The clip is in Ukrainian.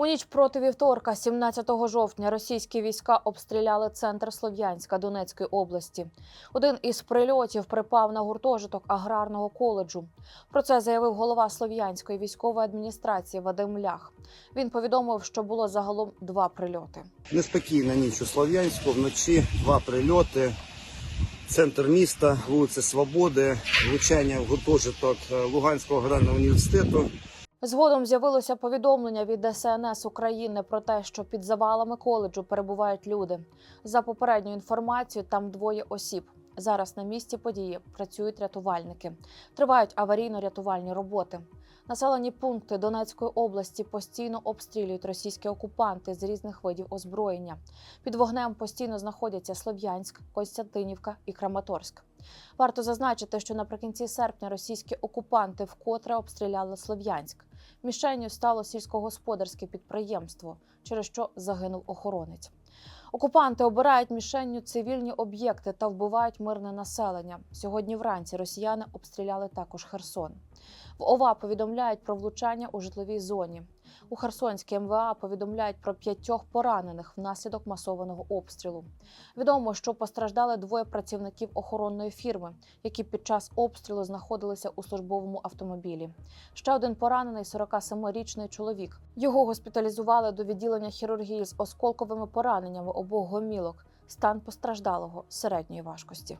У ніч проти вівторка, 17 жовтня, російські війська обстріляли центр Слов'янська Донецької області. Один із прильотів припав на гуртожиток аграрного коледжу. Про це заявив голова Слов'янської військової адміністрації Вадим Лях. Він повідомив, що було загалом два прильоти. Неспокійна ніч у Слов'янську. Вночі два прильоти. Центр міста, вулиця Свободи, влучання в гуртожиток е, Луганського аграрного університету. Згодом з'явилося повідомлення від ДСНС України про те, що під завалами коледжу перебувають люди. За попередньою інформацією, там двоє осіб. Зараз на місці події працюють рятувальники. Тривають аварійно-рятувальні роботи. Населені пункти Донецької області постійно обстрілюють російські окупанти з різних видів озброєння. Під вогнем постійно знаходяться Слов'янськ, Костянтинівка і Краматорськ. Варто зазначити, що наприкінці серпня російські окупанти вкотре обстріляли Слов'янськ. Мішенню стало сільськогосподарське підприємство, через що загинув охоронець. Окупанти обирають мішенню цивільні об'єкти та вбивають мирне населення. Сьогодні вранці росіяни обстріляли також Херсон. В ОВА повідомляють про влучання у житловій зоні. У Херсонській МВА повідомляють про п'ятьох поранених внаслідок масованого обстрілу. Відомо, що постраждали двоє працівників охоронної фірми, які під час обстрілу знаходилися у службовому автомобілі. Ще один поранений 47-річний чоловік. Його госпіталізували до відділення хірургії з осколковими пораненнями обох гомілок. Стан постраждалого середньої важкості.